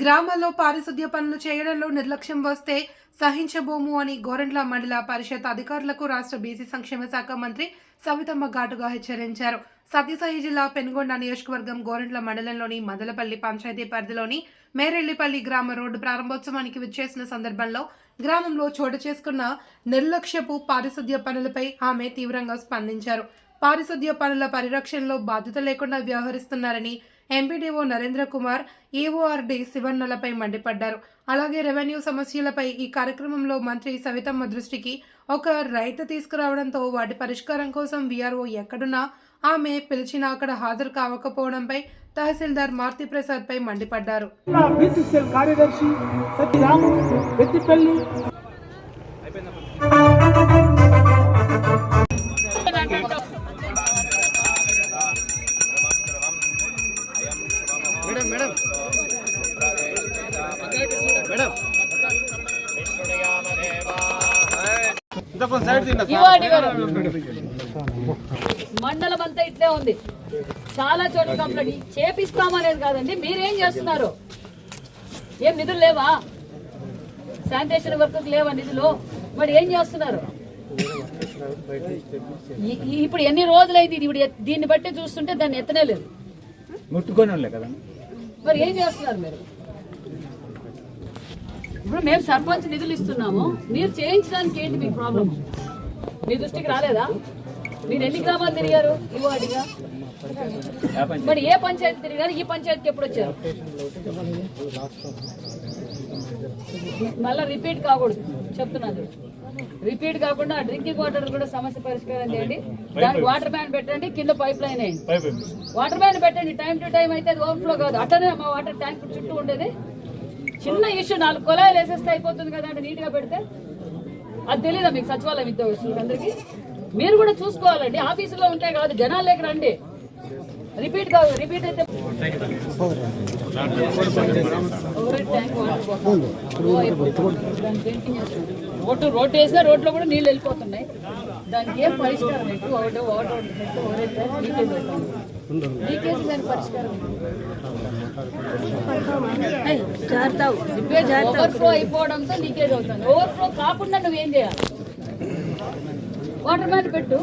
గ్రామాల్లో పారిశుద్ధ్య పనులు చేయడంలో నిర్లక్ష్యం వస్తే సహించబోము అని గోరంట్ల మండల పరిషత్ అధికారులకు రాష్ట్ర బీసీ సంక్షేమ శాఖ మంత్రి సవితమ్మ ఘాటుగా హెచ్చరించారు. సత్యసాయి జిల్లా పెనుగొండ నియోజకవర్గం గోరంట్ల మండలంలోని మదలపల్లి పంచాయతీ పరిధిలోని మేరెల్లిపల్లి గ్రామ రోడ్డు ప్రారంభోత్సవానికి విచ్చేసిన సందర్భంలో గ్రామంలో చోటు చేసుకున్న నిర్లక్ష్యపు పారిశుద్ధ్య పనులపై ఆమె తీవ్రంగా స్పందించారు. పారిశుద్ధ్య పనుల పరిరక్షణలో బాధ్యత లేకుండా వ్యవహరిస్తున్నారని ఎంపీడీఓ నరేంద్ర కుమార్ ఈఓఆర్డీ శివన్నలపై మండిపడ్డారు. అలాగే రెవెన్యూ సమస్యలపై ఈ కార్యక్రమంలో మంత్రి సవితమ్మ దృష్టికి ఒక రైతు తీసుకురావడంతో వాటి పరిష్కారం కోసం వీఆర్ఓ ఎక్కడున్నా ఆమె పిలిచినా అక్కడ హాజరు కావకపోవడంపై తహసీల్దార్ మారుతి ప్రసాద్ పై మండిపడ్డారు కార్యదర్శి మండలం అంతా ఇట్లే ఉంది. చాలా చోట్ల కంప్లైంట్. చేపిస్తామనేది కాదండి? మీరేం చేస్తున్నారు? ఏం నిధులు లేవా? శానిటేషన్ వర్క్ లేవా నిధులు? మరి ఏం చేస్తున్నారు? ఇప్పుడు ఎన్ని రోజులైంది ఇప్పుడు దీన్ని బట్టి చూస్తుంటే దాన్ని ఎత్తనే లేదు. ముట్టుకొని మరి ఏం చేస్తున్నారు మీరు? ఇప్పుడు మేము సర్పంచ్ నిధులు ఇస్తున్నాము. మీరు చేయించడానికి ఏంటి మీకు ప్రాబ్లం మీ దృష్టికి రాలేదా? మీరు ఎన్ని గ్రామాలు తిరిగారు? ఇవాడిగా మరి ఏ పంచాయతీ తిరిగారు? ఈ పంచాయతీకి ఎప్పుడు వచ్చారు? మళ్ళీ రిపీట్ కాకూడదు. చెప్తున్నాను రిపీట్ కాకుండా డ్రింకింగ్ వాటర్ కూడా సమస్య పరిష్కారం చేయండి. దానికి వాటర్ మ్యాన్ పెట్టండి కింద పైప్ లైన్ వేయండి. వాటర్ మ్యాన్ పెట్టండి. టైం టు టైం అయితే అది ఓవర్ఫ్లో కాదు. అట్లనే మా వాటర్ ట్యాంక్ చుట్టూ ఉండేది. చిన్న ఇష్యూ నాలుగు కొలాయిలు వేసేస్తే అయిపోతుంది కదా అంటే నీట్గా పెడితే అది తెలీదా మీకు సచివాలయం ఉద్యోగస్తులకు అందరికి మీరు కూడా చూసుకోవాలండి ఆఫీసులో ఉంటే కాదు జనాలు రండి రిపీట్ కాదు రిపీట్ అయితే ఓవర్ పెయింటింగ్ రోడ్డు రోడ్డు వేసినా రోడ్లో కూడా నీళ్ళు వెళ్ళిపోతున్నాయి దానికి ఏం పరిష్కారం ఎక్కువ ఒకటి వాటర్ లీకేజ్ లీకేజ్ దానికి పరిష్కారం ఓవర్ఫ్లో అయిపోవడంతో లీకేజ్ అవుతుంది ఓవర్ఫ్లో కాకుండా నువ్వేం చేయాలి? వాటర్ మ్యాన్ పెట్టు.